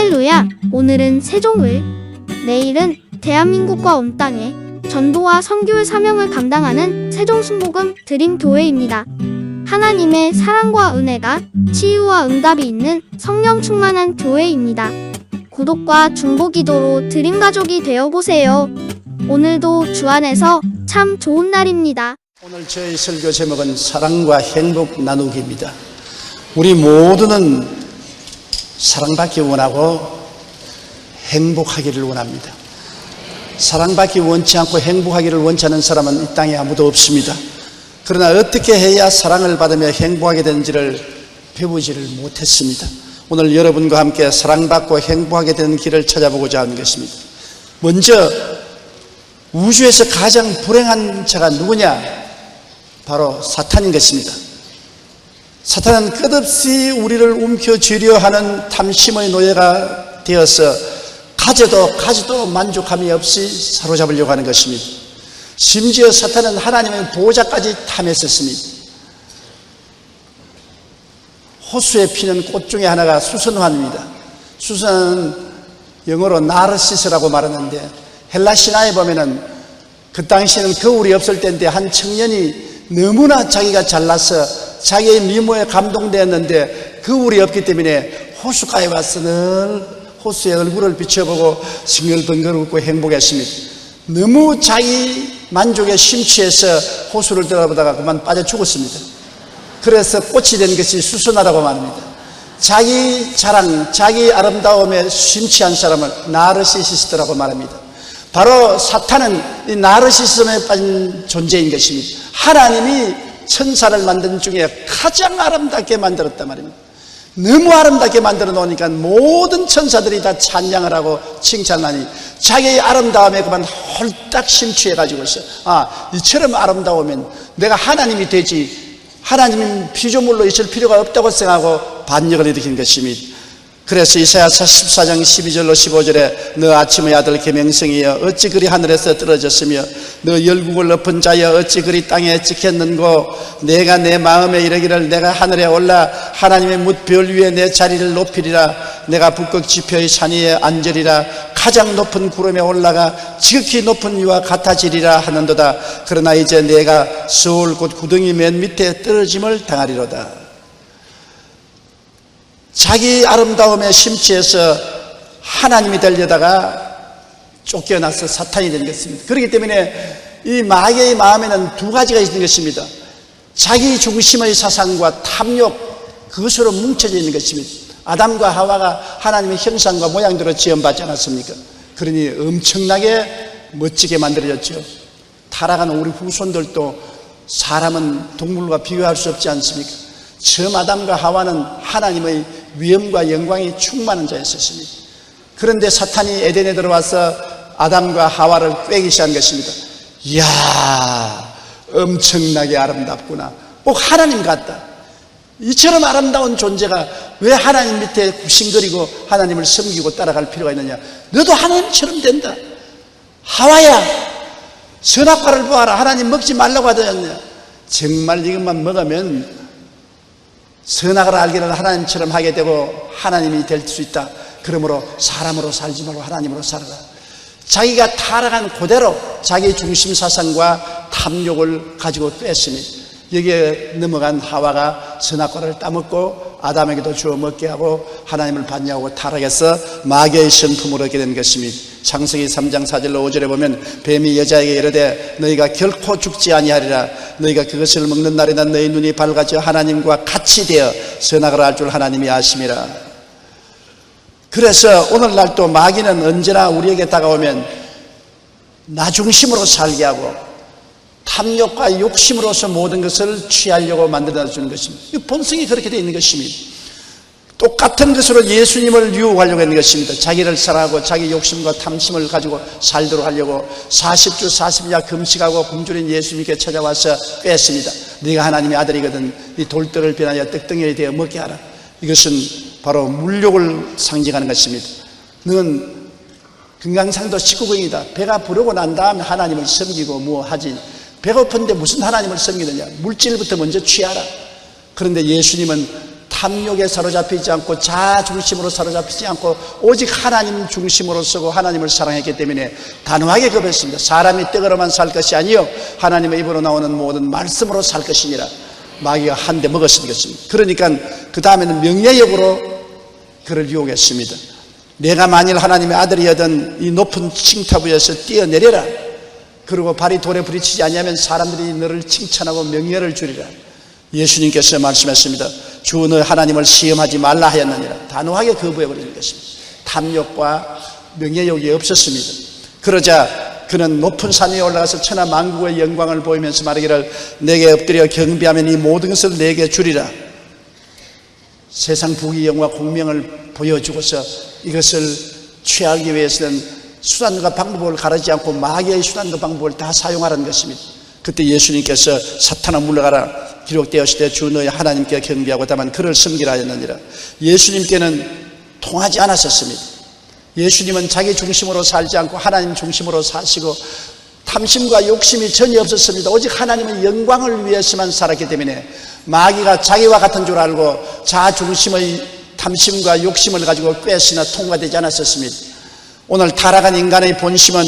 할렐루야! 오늘은 세종을, 내일은 대한민국과 온 땅에 전도와 선교의 사명을 감당하는 세종순복음 드림교회입니다. 하나님의 사랑과 은혜가 치유와 응답이 있는 성령 충만한 교회입니다. 구독과 중보 기도로 드림가족이 되어보세요. 오늘도 주 안에서 참 좋은 날입니다. 오늘 저희 설교 제목은 사랑과 행복 나누기입니다. 우리 모두는 사랑받기 원하고 행복하기를 원합니다. 사랑받기 원치 않고 행복하기를 원치 않는 사람은 이 땅에 아무도 없습니다. 그러나 어떻게 해야 사랑을 받으며 행복하게 되는지를 배우지를 못했습니다. 오늘 여러분과 함께 사랑받고 행복하게 되는 길을 찾아보고자 하는 것입니다. 먼저 우주에서 가장 불행한 자가 누구냐? 바로 사탄인 것입니다. 사탄은 끝없이 우리를 움켜쥐려 하는 탐심의 노예가 되어서 가져도 가져도 만족함이 없이 사로잡으려고 하는 것입니다. 심지어 사탄은 하나님의 보호자까지 탐했었습니다. 호수에 피는 꽃 중에 하나가 수선화입니다. 수선은 영어로 나르시스라고 말하는데 헬라 신화에 보면은 그 당시에는 거울이 없을 때인데 한 청년이 너무나 자기가 잘나서 자기의 미모에 감동되었는데 거울이 없기 때문에 호수가에 와서 늘 호수의 얼굴을 비춰보고 싱글벙글 웃고 행복했습니다. 너무 자기 만족에 심취해서 호수를 들어보다가 그만 빠져 죽었습니다. 그래서 꽃이 된 것이 수선화라고 말합니다. 자기 자랑, 자기 아름다움에 심취한 사람을 나르시시스트라고 말합니다. 바로 사탄은 이 나르시즘에 빠진 존재인 것입니다. 하나님이 천사를 만든 중에 가장 아름답게 만들었단 말입니다. 너무 아름답게 만들어 놓으니까 모든 천사들이 다 찬양을 하고 칭찬하니 자기의 아름다움에 그만 홀딱 심취해 가지고 있어. 아, 이처럼 아름다우면 내가 하나님이 되지. 하나님 피조물로 있을 필요가 없다고 생각하고 반역을 일으킨 것입니다. 그래서 이사야서 14장 12절로 15절에 너 아침의 아들 계명성이여 어찌 그리 하늘에서 떨어졌으며 너 열국을 높은 자여 어찌 그리 땅에 찍혔는고? 내가 내 마음에 이르기를 내가 하늘에 올라 하나님의 뭇별 위에 내 자리를 높이리라. 내가 북극 지표의 산 위에 앉으리라. 가장 높은 구름에 올라가 지극히 높은 위와 같아지리라 하는도다. 그러나 이제 내가 서울 곧 구덩이 맨 밑에 떨어짐을 당하리로다 자기 아름다움에 심취해서 하나님이 되려다가 쫓겨나서 사탄이 된 것입니다. 그렇기 때문에 이 마귀의 마음에는 두 가지가 있는 것입니다. 자기 중심의 사상과 탐욕, 그것으로 뭉쳐져 있는 것입니다. 아담과 하와가 하나님의 형상과 모양대로 지원받지 않았습니까? 그러니 엄청나게 멋지게 만들어졌죠. 타락한 우리 후손들도 사람은 동물과 비교할 수 없지 않습니까? 처음 아담과 하와는 하나님의 위엄과 영광이 충만한 자였습니다. 그런데 사탄이 에덴에 들어와서 아담과 하와를 꿰기 시작한 것입니다. 이야, 엄청나게 아름답구나. 꼭 하나님 같다. 이처럼 아름다운 존재가 왜 하나님 밑에 굽신거리고 하나님을 섬기고 따라갈 필요가 있느냐? 너도 하나님처럼 된다. 하와야, 선악과를 보아라. 하나님 먹지 말라고 하더냐? 정말 이것만 먹으면 선악을 알기를 하나님처럼 하게 되고 하나님이 될 수 있다. 그러므로 사람으로 살지 말고 하나님으로 살아라. 자기가 타락한 그대로 자기 중심 사상과 탐욕을 가지고 뺐습니다. 여기에 넘어간 하와가 선악과를 따먹고 아담에게도 주어 먹게 하고 하나님을 반역하고 타락해서 마귀의 성품을 얻게 된 것입니다. 창세기 3장 4절로 5절에 보면 뱀이 여자에게 이르되 너희가 결코 죽지 아니하리라 너희가 그것을 먹는 날에는 너희 눈이 밝아져 하나님과 같이 되어 선악을 알 줄 하나님이 아심이라 그래서 오늘날 또 마귀는 언제나 우리에게 다가오면 나 중심으로 살게 하고 탐욕과 욕심으로서 모든 것을 취하려고 만들어 주는 것입니다. 본성이 그렇게 되어 있는 것입니다. 똑같은 것으로 예수님을 유혹하려고 하는 것입니다. 자기를 사랑하고 자기 욕심과 탐심을 가지고 살도록 하려고 40주 40야 금식하고 굶주린 예수님께 찾아와서 뺐습니다. 네가 하나님의 아들이거든 이 돌들을 변하여 떡덩이에 되어 먹게 하라. 이것은 바로 물욕을 상징하는 것입니다. 너는 금강산도 19경이다. 배가 부르고 난 다음에 하나님을 섬기고 뭐 하지. 배고픈데 무슨 하나님을 섬기느냐. 물질부터 먼저 취하라. 그런데 예수님은 탐욕에 사로잡히지 않고 자아 중심으로 사로잡히지 않고 오직 하나님 중심으로 서고 하나님을 사랑했기 때문에 단호하게 겁했습니다. 사람이 떡으로만 살 것이 아니요 하나님의 입으로 나오는 모든 말씀으로 살 것이니라. 마귀가 한 대 먹었습니다. 그러니까 그 다음에는 명예욕으로 그를 유혹했습니다. 내가 만일 하나님의 아들이었던 이 높은 칭탑 위에서 뛰어내려라. 그리고 발이 돌에 부딪히지 않으면 사람들이 너를 칭찬하고 명예를 주리라. 예수님께서 말씀했습니다. 주 너 하나님을 시험하지 말라 하였느니라. 단호하게 거부해 버리는 것입니다. 탐욕과 명예욕이 없었습니다. 그러자 그는 높은 산 위에 올라가서 천하 만국의 영광을 보이면서 말하기를 내게 엎드려 경배하면 이 모든 것을 내게 주리라. 세상 부귀 영화 공명을 보여주고서 이것을 취하기 위해서는 수단과 방법을 가르지 않고 마귀의 수단과 방법을 다 사용하라는 것입니다. 그때 예수님께서 사탄아 물러가라 기록되었을 때 주 너의 하나님께 경배하고 다만 그를 섬기라 하였느니라. 예수님께는 통하지 않았었습니다. 예수님은 자기 중심으로 살지 않고 하나님 중심으로 사시고 탐심과 욕심이 전혀 없었습니다. 오직 하나님의 영광을 위해서만 살았기 때문에 마귀가 자기와 같은 줄 알고 자아 중심의 탐심과 욕심을 가지고 꿰으나 통과되지 않았었습니다. 오늘 타락한 인간의 본심은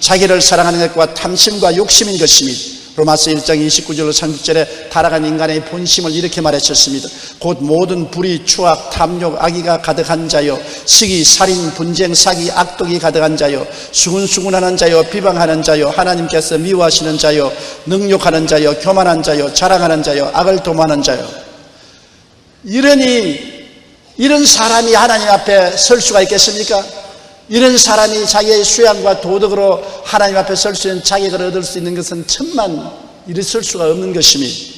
자기를 사랑하는 것과 탐심과 욕심인 것입니다. 로마서 1장 29절로 30절에 타락한 인간의 본심을 이렇게 말했었습니다. 곧 모든 불의, 추악, 탐욕, 악의가 가득한 자요, 시기, 살인, 분쟁, 사기, 악독이 가득한 자요, 수군수군하는 자요, 비방하는 자요, 하나님께서 미워하시는 자요, 능욕하는 자요, 교만한 자요, 자랑하는 자요, 악을 도모하는 자요. 이러니 이런 사람이 하나님 앞에 설 수가 있겠습니까? 이런 사람이 자기의 수양과 도덕으로 하나님 앞에 설 수 있는 자격을 얻을 수 있는 것은 천만 일었을 수가 없는 것입니다.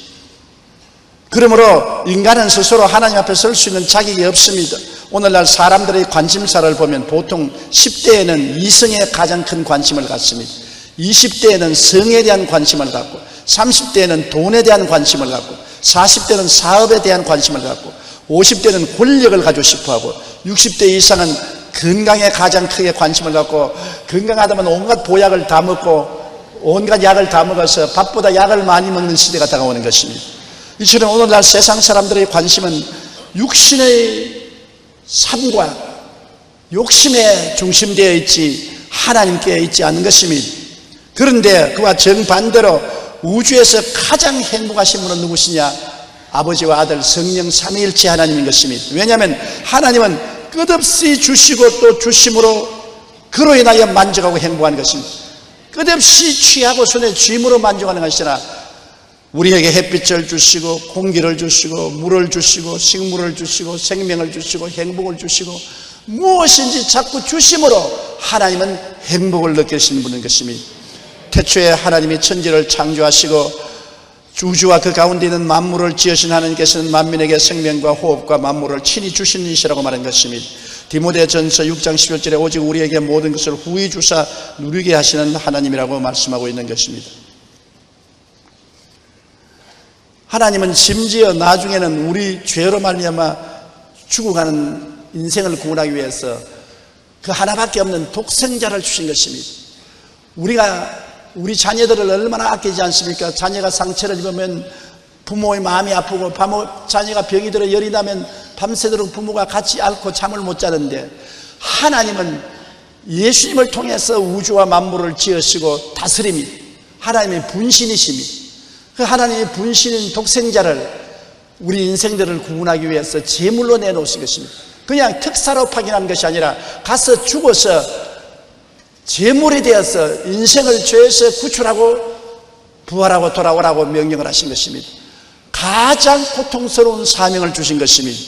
그러므로 인간은 스스로 하나님 앞에 설 수 있는 자격이 없습니다. 오늘날 사람들의 관심사를 보면 보통 10대에는 이성에 가장 큰 관심을 갖습니다. 20대에는 성에 대한 관심을 갖고 30대에는 돈에 대한 관심을 갖고 40대는 사업에 대한 관심을 갖고 50대는 권력을 가지고 싶어 하고 60대 이상은 건강에 가장 크게 관심을 갖고 건강하다면 온갖 보약을 다 먹고 온갖 약을 다 먹어서 밥보다 약을 많이 먹는 시대가 다가오는 것입니다. 이처럼 오늘날 세상 사람들의 관심은 육신의 삶과 욕심에 중심되어 있지 하나님께 있지 않는 것입니다. 그런데 그와 정반대로 우주에서 가장 행복하신 분은 누구시냐? 아버지와 아들 성령 삼위일체 하나님인 것입니다. 왜냐하면 하나님은 끝없이 주시고 또 주심으로 그로 인하여 만족하고 행복하는 것입니다. 끝없이 취하고 손에 쥐임으로 만족하는 것이 아니라 우리에게 햇빛을 주시고 공기를 주시고 물을 주시고 식물을 주시고 생명을 주시고 행복을 주시고 무엇인지 자꾸 주심으로 하나님은 행복을 느끼시는 분인 것입니다. 태초에 하나님이 천지를 창조하시고 우주와 그 가운데 있는 만물을 지으신 하나님께서는 만민에게 생명과 호흡과 만물을 친히 주신 이시라고 말한 것입니다. 디모데전서 6장 11절에 오직 우리에게 모든 것을 후히 주사 누리게 하시는 하나님이라고 말씀하고 있는 것입니다. 하나님은 심지어 나중에는 우리 죄로 말미암아 죽어가는 인생을 구원하기 위해서 그 하나밖에 없는 독생자를 주신 것입니다. 우리가 우리 자녀들을 얼마나 아끼지 않습니까? 자녀가 상처를 입으면 부모의 마음이 아프고 자녀가 병이 들어 열이 나면 밤새도록 부모가 같이 앓고 잠을 못 자는데 하나님은 예수님을 통해서 우주와 만물을 지으시고 다스림이 하나님의 분신이십니다. 그 하나님의 분신인 독생자를 우리 인생들을 구원하기 위해서 제물로 내놓으신 것입니다. 그냥 특사로 파견한 것이 아니라 가서 죽어서 제물이 되어서 인생을 죄에서 구출하고 부활하고 돌아오라고 명령을 하신 것입니다. 가장 고통스러운 사명을 주신 것입니다.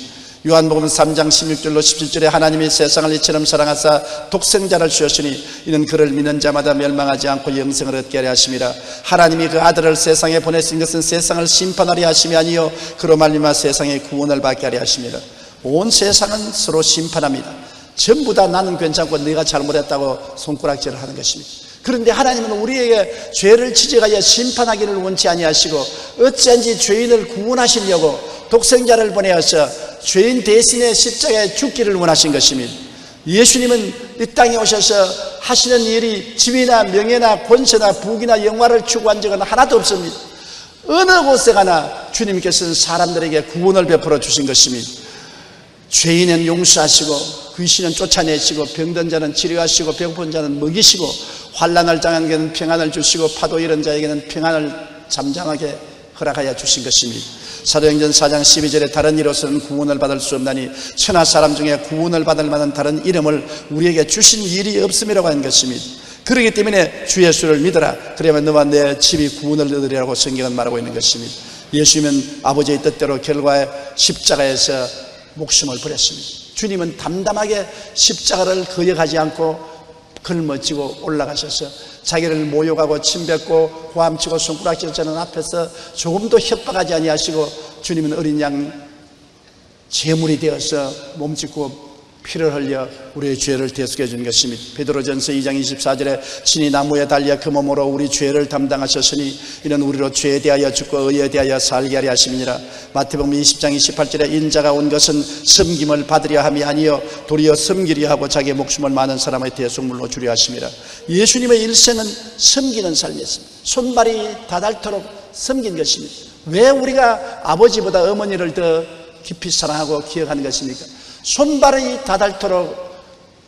요한복음 3장 16절로 17절에 하나님이 세상을 이처럼 사랑하사 독생자를 주셨으니 이는 그를 믿는 자마다 멸망하지 않고 영생을 얻게 하려 하심이라 하나님이 그 아들을 세상에 보내신 것은 세상을 심판하려 하심이 아니요 그로 말미암아 세상의 구원을 받게 하려 하심이라 온 세상은 서로 심판합니다 전부 다 나는 괜찮고 네가 잘못했다고 손가락질을 하는 것입니다 그런데 하나님은 우리에게 죄를 지적하여 심판하기를 원치 아니하시고 어찌한지 죄인을 구원하시려고 독생자를 보내어서 죄인 대신에 십자가에 죽기를 원하신 것입니다. 예수님은 이 땅에 오셔서 하시는 일이 지위나 명예나 권세나 부귀나 영화를 추구한 적은 하나도 없습니다. 어느 곳에 가나 주님께서는 사람들에게 구원을 베풀어 주신 것입니다. 죄인은 용서하시고 귀신은 쫓아내시고 병든 자는 치료하시고 배고픈 자는 먹이시고 환란을 당한 자에게는 평안을 주시고 파도 이런 자에게는 평안을 잠잠하게 허락하여 주신 것입니다. 사도행전 4장 12절에 다른 이로서는 구원을 받을 수 없나니 천하 사람 중에 구원을 받을 만한 다른 이름을 우리에게 주신 일이 없음이라고 하는 것입니다. 그렇기 때문에 주 예수를 믿어라. 그러면 너와 내 집이 구원을 얻으리라고 성경은 말하고 있는 것입니다. 예수님은 아버지의 뜻대로 결과에 십자가에서 목숨을 버렸습니다. 주님은 담담하게 십자가를 거역하지 않고 걸머지고 올라가셔서 자기를 모욕하고 침뱉고 고함치고 손가락질 저는 앞에서 조금도 협박하지 아니하시고 주님은 어린 양 제물이 되어서 몸짓고 피를 흘려 우리의 죄를 대속해 준 것입니다. 베드로전서 2장 24절에 친히 나무에 달려 그 몸으로 우리 죄를 담당하셨으니 이는 우리로 죄에 대하여 죽고 의에 대하여 살게 하려 하심이니라. 마태복음 20장 28절에 인자가 온 것은 섬김을 받으려 함이 아니요 도리어 섬기려 하고 자기의 목숨을 많은 사람의 대속물로 주려 하심이라. 예수님의 일생은 섬기는 삶이었습니다. 손발이 다닳도록 섬긴 것입니다. 왜 우리가 아버지보다 어머니를 더 깊이 사랑하고 기억하는 것입니까? 손발이 다닳도록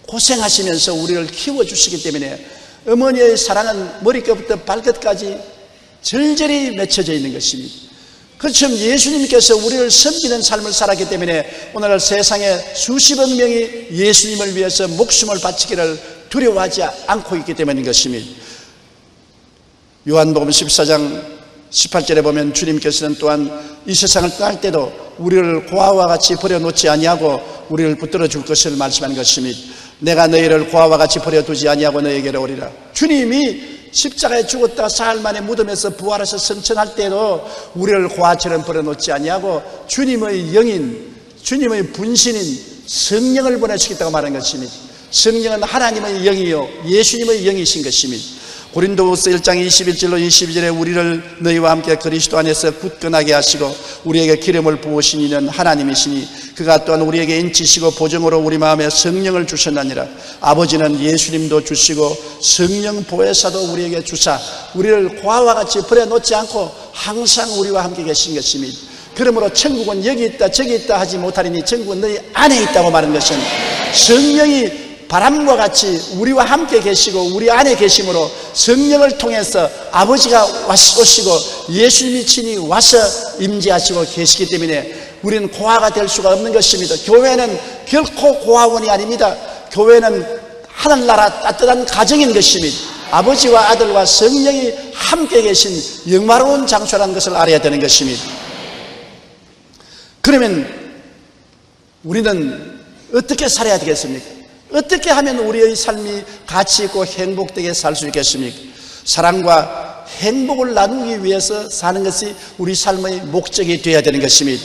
고생하시면서 우리를 키워주시기 때문에 어머니의 사랑은 머리끝부터 발끝까지 절절히 맺혀져 있는 것입니다. 그처럼 예수님께서 우리를 섬기는 삶을 살았기 때문에 오늘 세상에 수십억 명이 예수님을 위해서 목숨을 바치기를 두려워하지 않고 있기 때문인 것입니다. 요한복음 14장 18절에 보면 주님께서는 또한 이 세상을 떠날 때도 우리를 고아와 같이 버려놓지 아니하고 우리를 붙들어 줄 것을 말씀한 것입니다. 내가 너희를 고아와 같이 버려두지 아니하고 너에게로 오리라. 주님이 십자가에 죽었다 사흘 만에 무덤에서 부활해서 성천할 때도 우리를 고아처럼 버려놓지 아니하고 주님의 영인, 주님의 분신인 성령을 보내시겠다고 말한 것입니다. 성령은 하나님의 영이요 예수님의 영이신 것입니다. 고린도후서 1장 21절로 22절에 우리를 너희와 함께 그리스도 안에서 굳건하게 하시고 우리에게 기름을 부으신 이는 하나님이시니 그가 또한 우리에게 인치시고 보정으로 우리 마음에 성령을 주셨나니라. 아버지는 예수님도 주시고 성령 보혜사도 우리에게 주사 우리를 고아와 같이 버려놓지 않고 항상 우리와 함께 계신 것입니다 그러므로 천국은 여기 있다 저기 있다 하지 못하리니 천국은 너희 안에 있다고 말하는 것은 성령이 바람과 같이 우리와 함께 계시고 우리 안에 계심으로 성령을 통해서 아버지가 오시고 예수님이 친히 와서 임재하시고 계시기 때문에 우리는 고아가 될 수가 없는 것입니다. 교회는 결코 고아원이 아닙니다. 교회는 하늘나라 따뜻한 가정인 것입니다. 아버지와 아들과 성령이 함께 계신 영화로운 장소라는 것을 알아야 되는 것입니다. 그러면 우리는 어떻게 살아야 되겠습니까? 어떻게 하면 우리의 삶이 가치 있고 행복되게 살 수 있겠습니까? 사랑과 행복을 나누기 위해서 사는 것이 우리 삶의 목적이 되어야 되는 것입니다.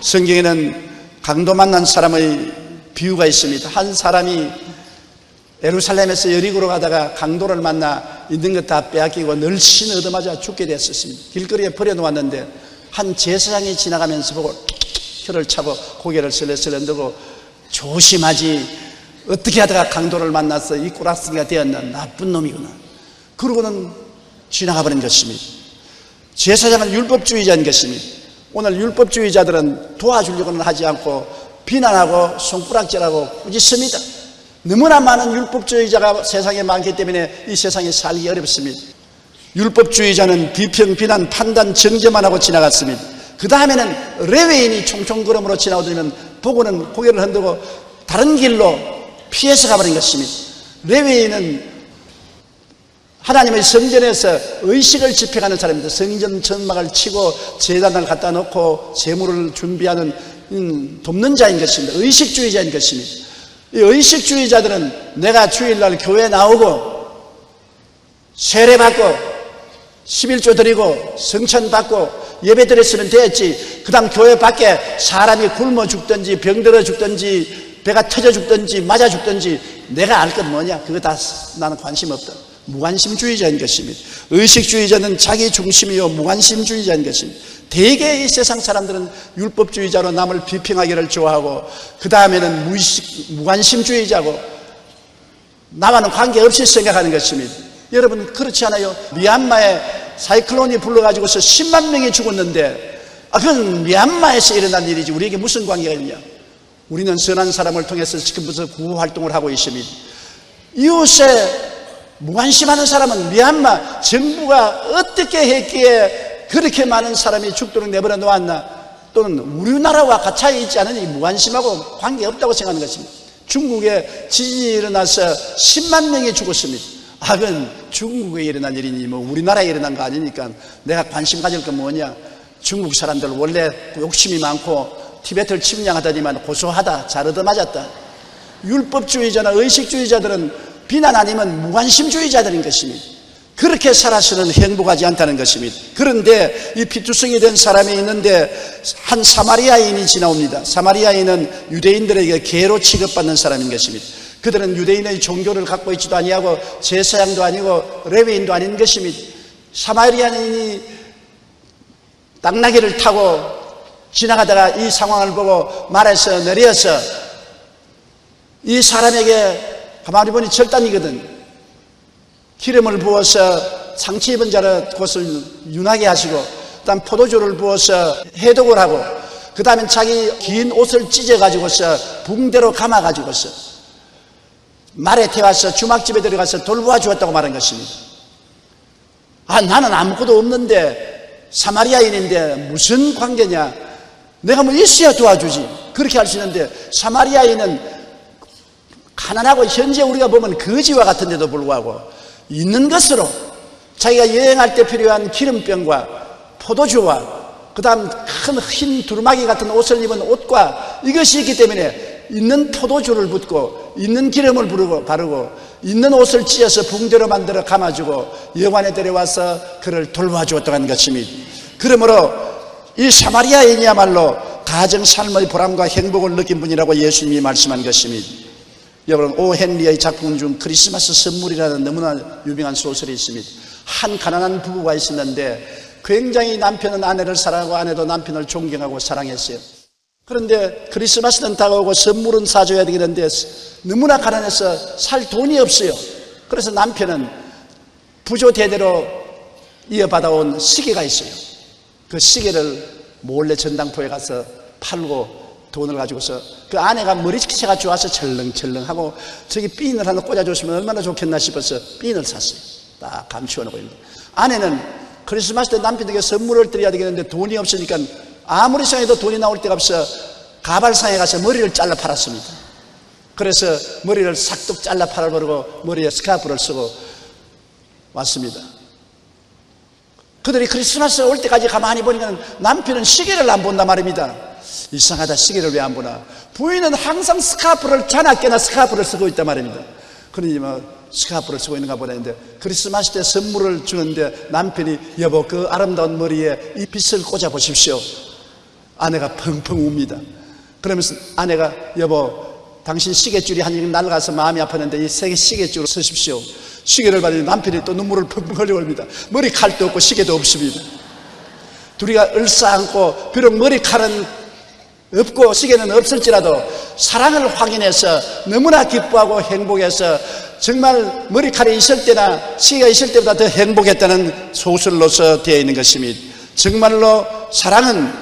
성경에는 강도 만난 사람의 비유가 있습니다. 한 사람이 예루살렘에서 여리고로 가다가 강도를 만나 있는 것 다 빼앗기고 널씬 얻어맞아 죽게 됐었습니다. 길거리에 버려놓았는데 한 제사장이 지나가면서 보고 혀를 차고 고개를 슬렁슬렁 들고 조심하지 어떻게 하다가 강도를 만나서 이 꼬락서기가 되었나 나쁜 놈이구나. 그러고는 지나가 버린 것입니다. 제사장은 율법주의자인 것입니다. 오늘 율법주의자들은 도와주려고는 하지 않고 비난하고 손가락질하고 꾸짖습니다. 너무나 많은 율법주의자가 세상에 많기 때문에 이 세상에 살기 어렵습니다. 율법주의자는 비평, 비난, 판단, 정죄만 하고 지나갔습니다. 그 다음에는 레웨인이 총총걸음으로 지나오더니면 보고는 고개를 흔들고 다른 길로 피해서 가버린 것입니다. 레위인은 하나님의 성전에서 의식을 집행하는 사람입니다. 성전 천막을 치고 재단을 갖다 놓고 재물을 준비하는 음, 돕는 자인 것입니다. 의식주의자인 것입니다. 이 의식주의자들은 내가 주일날 교회 나오고 세례 받고 11조 드리고 성천 받고 예배 드렸으면 됐지. 그 다음 교회 밖에 사람이 굶어 죽든지 병들어 죽든지 배가 터져 죽든지 맞아 죽든지 내가 알것 뭐냐? 그거 다 나는 관심 없다. 무관심주의자인 것입니다. 의식주의자는 자기 중심이요 무관심주의자인 것입니다. 대개 이 세상 사람들은 율법주의자로 남을 비평하기를 좋아하고 그 다음에는 무의식, 무관심주의자고 나와는 관계없이 생각하는 것입니다. 여러분 그렇지 않아요? 미얀마에 사이클론이 불러가지고서 10만 명이 죽었는데 아, 그건 미얀마에서 일어난 일이지 우리에게 무슨 관계가 있냐 우리는 선한 사람을 통해서 지금부터 구호 활동을 하고 있습니다. 이웃에 무관심하는 사람은 미얀마 정부가 어떻게 했기에 그렇게 많은 사람이 죽도록 내버려 놓았나 또는 우리나라와 같이 있지 않으니 무관심하고 관계없다고 생각하는 것입니다. 중국에 지진이 일어나서 10만 명이 죽었습니다. 아, 그건 중국에 일어난 일이니 뭐 우리나라에 일어난 거 아니니까 내가 관심 가질 건 뭐냐. 중국 사람들 원래 욕심이 많고 티베트를 침략하더니만 고소하다, 잘 얻어맞았다. 율법주의자나 의식주의자들은 비난 아니면 무관심주의자들인 것입니다. 그렇게 살아서는 행복하지 않다는 것입니다. 그런데 이 피투성이 된 사람이 있는데 한 사마리아인이 지나옵니다. 사마리아인은 유대인들에게 개로 취급받는 사람인 것입니다. 그들은 유대인의 종교를 갖고 있지도 아니하고 제사장도 아니고 레위인도 아닌 것입니다. 사마리아인이 당나귀를 타고 지나가다가 이 상황을 보고 말에서 내려서 이 사람에게 가만히 보니 절단이거든. 기름을 부어서 상처 입은 자를 그것을 윤하게 하시고, 그 다음 포도주를 부어서 해독을 하고, 그 다음에 자기 긴 옷을 찢어가지고서 붕대로 감아가지고서 말에 태워서 주막집에 들어가서 돌보아 주었다고 말한 것입니다. 아, 나는 아무것도 없는데 사마리아인인데 무슨 관계냐? 내가 뭐 있어야 도와주지. 그렇게 할 수 있는데 사마리아인은 가난하고 현재 우리가 보면 거지와 같은데도 불구하고 있는 것으로 자기가 여행할 때 필요한 기름병과 포도주와 그 다음 큰 흰 두루마기 같은 옷을 입은 옷과 이것이 있기 때문에 있는 포도주를 붓고 있는 기름을 부르고 바르고 있는 옷을 찢어서 붕대로 만들어 감아주고 여관에 데려와서 그를 돌봐주었다고 하는 것입니다. 그러므로 이 사마리아인이야말로 가정 삶의 보람과 행복을 느낀 분이라고 예수님이 말씀한 것입니다. 여러분 오 헨리의 작품 중 크리스마스 선물이라는 너무나 유명한 소설이 있습니다. 한 가난한 부부가 있었는데 굉장히 남편은 아내를 사랑하고 아내도 남편을 존경하고 사랑했어요. 그런데 크리스마스는 다가오고 선물은 사줘야 되겠는데 너무나 가난해서 살 돈이 없어요. 그래서 남편은 부조 대대로 이어받아온 시계가 있어요. 그 시계를 몰래 전당포에 가서 팔고 돈을 가지고서 그 아내가 머리채가 좋아서 철렁철렁하고 저기 핀을 하나 꽂아줬으면 얼마나 좋겠나 싶어서 핀을 샀어요. 딱 감추어 놓고 있는데 아내는 크리스마스 때 남편에게 선물을 드려야 되겠는데 돈이 없으니까 아무리 생각해도 돈이 나올 데가 없어 가발상에 가서 머리를 잘라 팔았습니다. 그래서 머리를 싹둑 잘라 팔아버리고 머리에 스카프를 쓰고 왔습니다. 그들이 크리스마스 올 때까지 가만히 보니까 남편은 시계를 안 본단 말입니다. 이상하다 시계를 왜 안 보나. 부인은 항상 스카프를 자나깨나 스카프를 쓰고 있단 말입니다. 그러니 뭐 스카프를 쓰고 있는가 보다 했는데 크리스마스 때 선물을 주는데 남편이 여보 그 아름다운 머리에 이 빛을 꽂아 보십시오. 아내가 펑펑 웁니다. 그러면서 아내가 여보 당신 시계줄이 한 일 날아가서 마음이 아팠는데 이세개 시계줄을 쓰십시오 시계를 받으니 남편이 또 눈물을 펑펑 흘려옵니다 머리칼도 없고 시계도 없습니다 둘이가 얼싸안고 비록 머리칼은 없고 시계는 없을지라도 사랑을 확인해서 너무나 기뻐하고 행복해서 정말 머리칼이 있을 때나 시계가 있을 때보다 더 행복했다는 소설로서 되어 있는 것입니다. 정말로 사랑은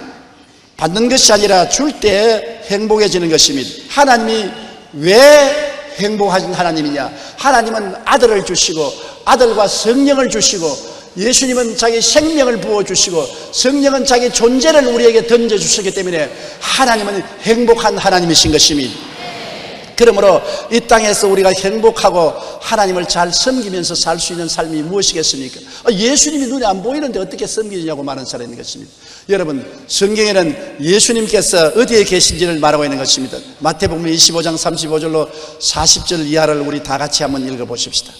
받는 것이 아니라 줄 때 행복해지는 것입니다. 하나님이 왜 행복하신 하나님이냐? 하나님은 아들을 주시고 아들과 성령을 주시고 예수님은 자기 생명을 부어주시고 성령은 자기 존재를 우리에게 던져주시기 때문에 하나님은 행복한 하나님이신 것입니다. 그러므로 이 땅에서 우리가 행복하고 하나님을 잘 섬기면서 살 수 있는 삶이 무엇이겠습니까? 아, 예수님이 눈에 안 보이는데 어떻게 섬기냐고 말하는 사람인 것입니다. 여러분, 성경에는 예수님께서 어디에 계신지를 말하고 있는 것입니다. 마태복음 25장 35절로 40절 이하를 우리 다 같이 한번 읽어 보십시다.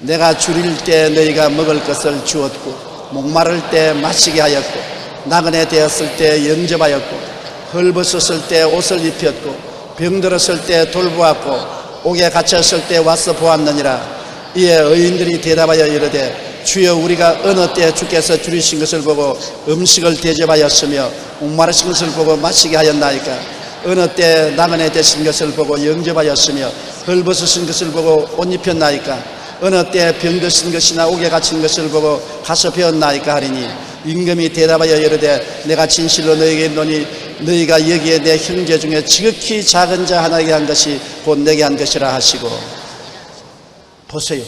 내가 줄일 때 너희가 먹을 것을 주었고 목마를 때 마시게 하였고 나그네 되었을 때 영접하였고 헐벗었을 때 옷을 입혔고 병들었을 때 돌보았고 옥에 갇혔을 때 와서 보았느니라. 이에 의인들이 대답하여 이르되 주여 우리가 어느 때 주께서 줄이신 것을 보고 음식을 대접하였으며 목마르신 것을 보고 마시게 하였나이까? 어느 때 나그네 되신 것을 보고 영접하였으며 헐벗으신 것을 보고 옷 입혔나이까? 어느 때 병드신 것이나 옥에 갇힌 것을 보고 가서 배웠나이까 하리니 임금이 대답하여 이르되 내가 진실로 너에게 이르노니 너희가 여기에 내 형제 중에 지극히 작은 자 하나에게 한 것이 곧 내게 한 것이라 하시고 보세요.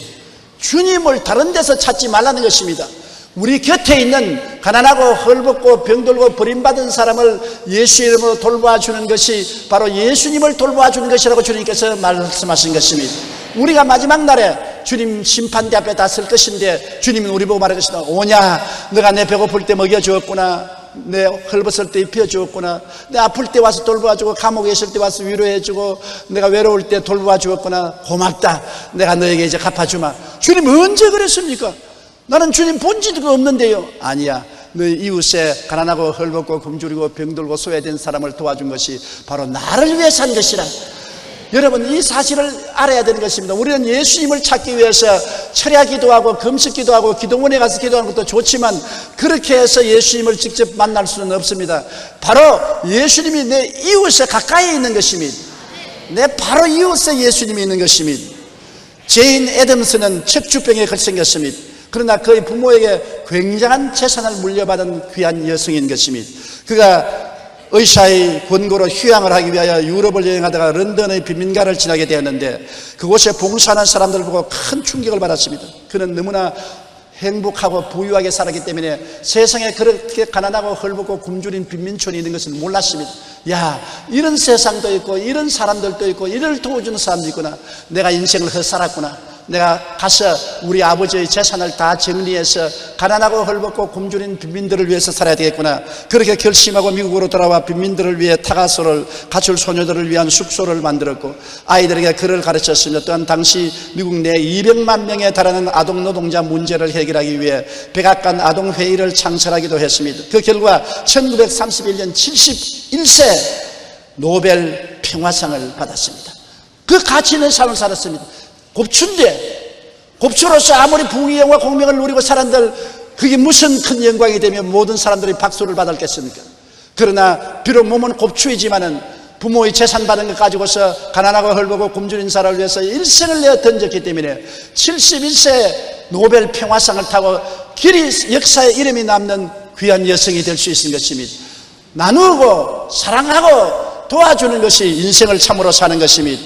주님을 다른 데서 찾지 말라는 것입니다. 우리 곁에 있는 가난하고 헐벗고 병들고 버림받은 사람을 예수 이름으로 돌보아주는 것이 바로 예수님을 돌보아주는 것이라고 주님께서 말씀하신 것입니다. 우리가 마지막 날에 주님 심판대 앞에 다 설 것인데 주님은 우리 보고 말할 것이다. 오냐, 너가 내 배고플 때 먹여주었구나. 내 헐벗을 때 입혀 주었구나. 내 아플 때 와서 돌보아 주고 감옥에 있을 때 와서 위로해 주고 내가 외로울 때 돌보아 주었구나. 고맙다. 내가 너에게 이제 갚아 주마. 주님 언제 그랬습니까? 나는 주님 본 지도 없는데요. 아니야. 너희 이웃에 가난하고 헐벗고 굶주리고 병들고 소외된 사람을 도와준 것이 바로 나를 위해 산 것이라. 여러분 이 사실을 알아야 되는 것입니다. 우리는 예수님을 찾기 위해서 철야 기도하고 금식 기도하고 기도원에 가서 기도하는 것도 좋지만 그렇게 해서 예수님을 직접 만날 수는 없습니다. 바로 예수님이 내 이웃에 가까이 있는 것입니다. 내 바로 이웃에 예수님이 있는 것입니다. 제인 애덤스는 척추병에 걸생겼습니다. 그러나 그의 부모에게 굉장한 재산을 물려받은 귀한 여성인 것입니다. 그가 의사의 권고로 휴양을 하기 위하여 유럽을 여행하다가 런던의 빈민가를 지나게 되었는데 그곳에 봉사하는 사람들을 보고 큰 충격을 받았습니다. 그는 너무나 행복하고 부유하게 살았기 때문에 세상에 그렇게 가난하고 헐벗고 굶주린 빈민촌이 있는 것을 몰랐습니다. 야, 이런 세상도 있고, 이런 사람들도 있고, 이를 도와주는 사람도 있구나. 내가 인생을 헛살았구나. 내가 가서 우리 아버지의 재산을 다 정리해서 가난하고 헐벗고 굶주린 빈민들을 위해서 살아야 되겠구나. 그렇게 결심하고 미국으로 돌아와 빈민들을 위해 타가소를 가출 소녀들을 위한 숙소를 만들었고 아이들에게 글을 가르쳤으며 또한 당시 미국 내 200만 명에 달하는 아동 노동자 문제를 해결하기 위해 백악관 아동 회의를 창설하기도 했습니다. 그 결과 1931년 71세 노벨 평화상을 받았습니다. 그 가치 있는 삶을 살았습니다. 곱추인데 곱추로서 아무리 부귀영화 공명을 누리고 살았들 그게 무슨 큰 영광이 되면 모든 사람들이 박수를 받았겠습니까? 그러나 비록 몸은 곱추이지만은 부모의 재산 받은 것 가지고서 가난하고 헐벗고 굶주린 사람을 위해서 일생을 내어 던졌기 때문에 71세 노벨 평화상을 타고 길이 역사에 이름이 남는 귀한 여성이 될 수 있는 것입니다. 나누고 사랑하고 도와주는 것이 인생을 참으로 사는 것입니다.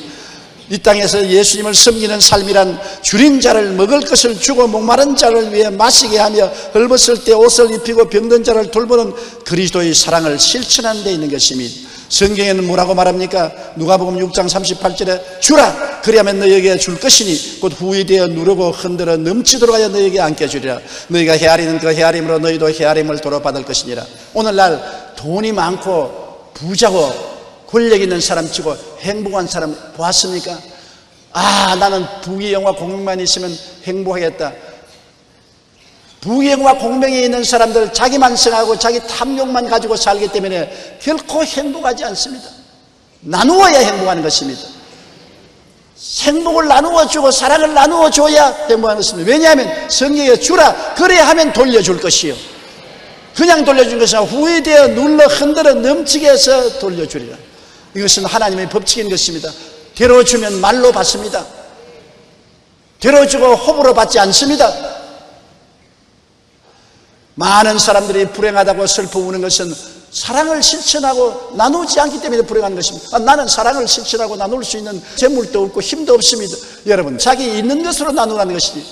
이 땅에서 예수님을 섬기는 삶이란 줄인 자를 먹을 것을 주고 목마른 자를 위해 마시게 하며 헐벗을 때 옷을 입히고 병든 자를 돌보는 그리스도의 사랑을 실천하는 데 있는 것입니다. 성경에는 뭐라고 말합니까? 누가복음 6장 38절에 주라 그리하면 너에게 줄 것이니 곧 후이되어 누르고 흔들어 넘치도록 하여 너에게 안겨주리라 너희가 헤아리는 그 헤아림으로 너희도 헤아림을 도로 받을 것이니라 오늘날 돈이 많고 부자고 권력 있는 사람 치고 행복한 사람 보았습니까? 아, 나는 부귀 영화 공명만 있으면 행복하겠다. 부귀 영화 공명에 있는 사람들 자기만 생각하고 자기 탐욕만 가지고 살기 때문에 결코 행복하지 않습니다. 나누어야 행복하는 것입니다. 행복을 나누어 주고 사랑을 나누어 줘야 행복한 것입니다. 왜냐하면 성경에 주라 그래야 하면 돌려줄 것이요. 그냥 돌려준 것이 아니라 후회되어 눌러 흔들어 넘치게 해서 돌려주리라. 이것은 하나님의 법칙인 것입니다. 데려주면 말로 받습니다. 데려주고 호불호 받지 않습니다. 많은 사람들이 불행하다고 슬퍼 우는 것은 사랑을 실천하고 나누지 않기 때문에 불행한 것입니다. 아, 나는 사랑을 실천하고 나눌 수 있는 재물도 없고 힘도 없습니다. 여러분, 자기 있는 것으로 나누라는 것이지.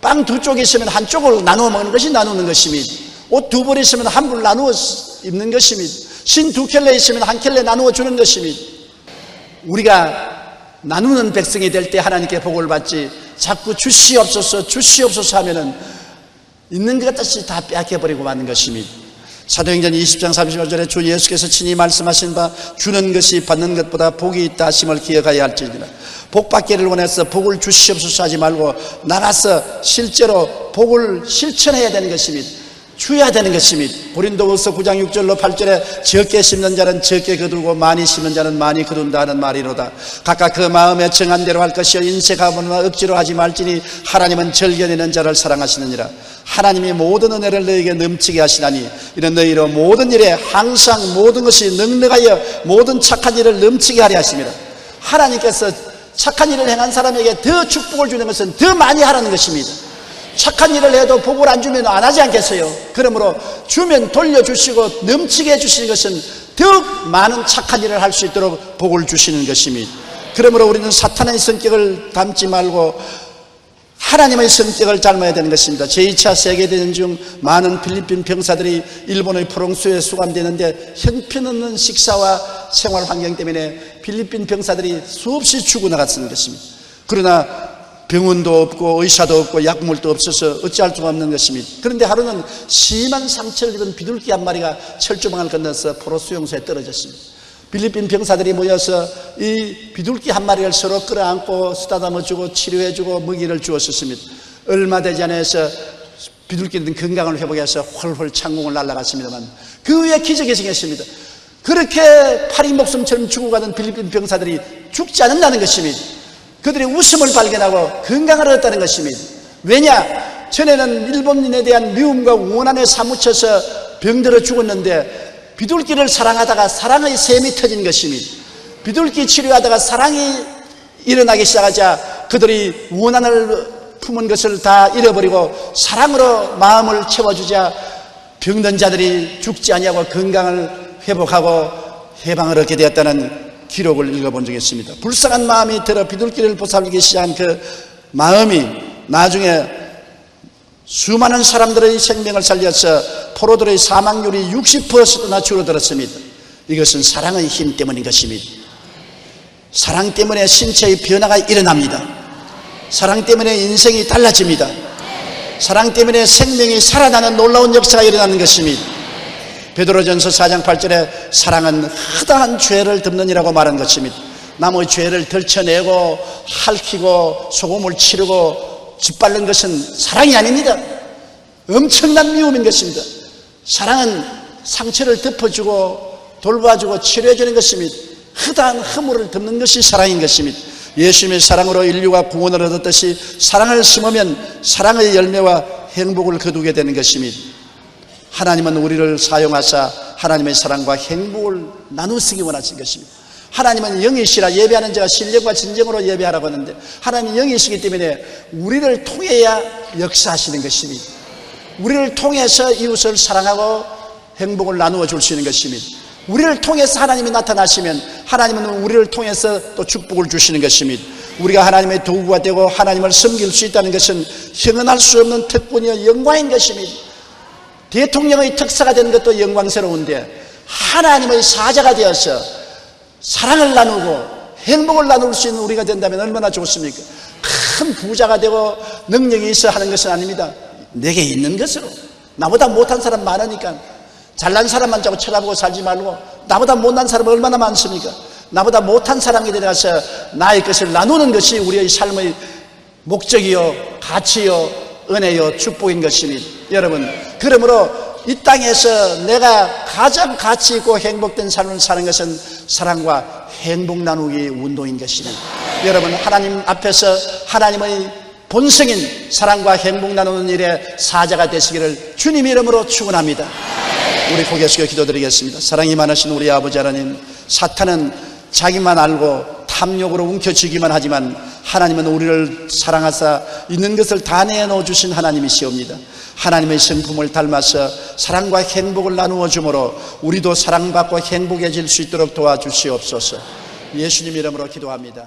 빵 두쪽 있으면 한쪽을 나누어 먹는 것이 나누는 것입니다. 옷 두 벌 있으면 한 벌 나누어 입는 것입니다. 신 두 켤레 있으면 한 켤레 나누어 주는 것입니다. 우리가 나누는 백성이 될 때 하나님께 복을 받지 자꾸 주시옵소서 주시옵소서 하면은 있는 것 같이 다 빼앗겨버리고 마는 것입니다. 사도행전 20장 35절에 주 예수께서 친히 말씀하신 바 주는 것이 받는 것보다 복이 있다 하심을 기억하여야 할지니라 복 받기를 원해서 복을 주시옵소서 하지 말고 나가서 실제로 복을 실천해야 되는 것입니다. 줘야 되는 것입니다. 고린도후서 9장 6절로 8절에 적게 심는 자는 적게 거두고 많이 심는 자는 많이 거둔다 하는 말이로다. 각각 그 마음에 정한 대로 할 것이요 인색하거나 억지로 하지 말지니 하나님은 절견내는 자를 사랑하시느니라. 하나님이 모든 은혜를 너에게 넘치게 하시나니 이는 너희로 모든 일에 항상 모든 것이 넉넉하여 모든 착한 일을 넘치게 하려 하십니다. 하나님께서 착한 일을 행한 사람에게 더 축복을 주는 것은 더 많이 하라는 것입니다. 착한 일을 해도 복을 안 주면 안 하지 않겠어요? 그러므로 주면 돌려주시고 넘치게 해주시는 것은 더욱 많은 착한 일을 할 수 있도록 복을 주시는 것입니다. 그러므로 우리는 사탄의 성격을 담지 말고 하나님의 성격을 닮아야 되는 것입니다. 제2차 세계대전 중 많은 필리핀 병사들이 일본의 프랑스에 수감되는데 형편없는 식사와 생활 환경 때문에 필리핀 병사들이 수없이 죽어나갔던 것입니다. 그러나 병원도 없고 의사도 없고 약물도 없어서 어찌할 수가 없는 것입니다. 그런데 하루는 심한 상처를 입은 비둘기 한 마리가 철조망을 건너서 포로 수용소에 떨어졌습니다. 필리핀 병사들이 모여서 이 비둘기 한 마리를 서로 끌어안고 쓰다듬어 주고 치료해 주고 먹이를 주었습니다. 얼마 되지 않아서 비둘기는 건강을 회복해서 훨훨 창공을 날아갔습니다만 그 후에 기적이 생겼습니다. 그렇게 파리 목숨처럼 죽어가던 필리핀 병사들이 죽지 않는다는 것입니다. 그들이 웃음을 발견하고 건강을 얻었다는 것입니다. 왜냐? 전에는 일본인에 대한 미움과 원한에 사무쳐서 병들어 죽었는데 비둘기를 사랑하다가 사랑의 샘이 터진 것입니다. 비둘기 치료하다가 사랑이 일어나기 시작하자 그들이 원한을 품은 것을 다 잃어버리고 사랑으로 마음을 채워주자 병든 자들이 죽지 아니하고 건강을 회복하고 해방을 얻게 되었다는 기록을 읽어본 적이 있습니다. 불쌍한 마음이 들어 비둘기를 보살리기 시작한 그 마음이 나중에 수많은 사람들의 생명을 살려서 포로들의 사망률이 60%나 줄어들었습니다. 이것은 사랑의 힘 때문인 것입니다. 사랑 때문에 신체의 변화가 일어납니다. 사랑 때문에 인생이 달라집니다. 사랑 때문에 생명이 살아나는 놀라운 역사가 일어나는 것입니다. 베드로전서 4장 8절에 사랑은 허다한 죄를 덮는이라고 말한 것입니다. 남의 죄를 덜쳐내고 핥히고 소금을 치르고 짓밟는 것은 사랑이 아닙니다. 엄청난 미움인 것입니다. 사랑은 상처를 덮어주고 돌봐주고 치료해주는 것입니다. 허다한 허물을 덮는 것이 사랑인 것입니다. 예수님의 사랑으로 인류가 구원을 얻었듯이 사랑을 심으면 사랑의 열매와 행복을 거두게 되는 것입니다. 하나님은 우리를 사용하사 하나님의 사랑과 행복을 나누시기 원하신 것입니다. 하나님은 영이시라 예배하는 자가 신령과 진정으로 예배하라고 하는데 하나님 영이시기 때문에 우리를 통해야 역사하시는 것입니다. 우리를 통해서 이웃을 사랑하고 행복을 나누어 줄 수 있는 것입니다. 우리를 통해서 하나님이 나타나시면 하나님은 우리를 통해서 또 축복을 주시는 것입니다. 우리가 하나님의 도구가 되고 하나님을 섬길 수 있다는 것은 형언할 수 없는 특권이요 영광인 것입니다. 대통령의 특사가 된 것도 영광스러운데 하나님의 사자가 되어서 사랑을 나누고 행복을 나눌 수 있는 우리가 된다면 얼마나 좋습니까? 큰 부자가 되고 능력이 있어 하는 것은 아닙니다. 내게 있는 것으로 나보다 못한 사람 많으니까 잘난 사람만 자꾸 쳐다보고 살지 말고 나보다 못난 사람 얼마나 많습니까? 나보다 못한 사람이 되어서 나의 것을 나누는 것이 우리의 삶의 목적이요 가치요 은혜요 축복인 것입니다. 여러분 그러므로 이 땅에서 내가 가장 가치 있고 행복된 삶을 사는 것은 사랑과 행복 나누기 운동인 것입니다. 여러분 하나님 앞에서 하나님의 본성인 사랑과 행복 나누는 일에 사자가 되시기를 주님 이름으로 축원합니다. 우리 고개 숙여 기도드리겠습니다. 사랑이 많으신 우리 아버지 하나님, 사탄은 자기만 알고 탐욕으로 움켜쥐기만 하지만 하나님은 우리를 사랑하사 있는 것을 다 내놓아 주신 하나님이시옵니다. 하나님의 성품을 닮아서 사랑과 행복을 나누어 주므로 우리도 사랑받고 행복해질 수 있도록 도와주시옵소서. 예수님 이름으로 기도합니다.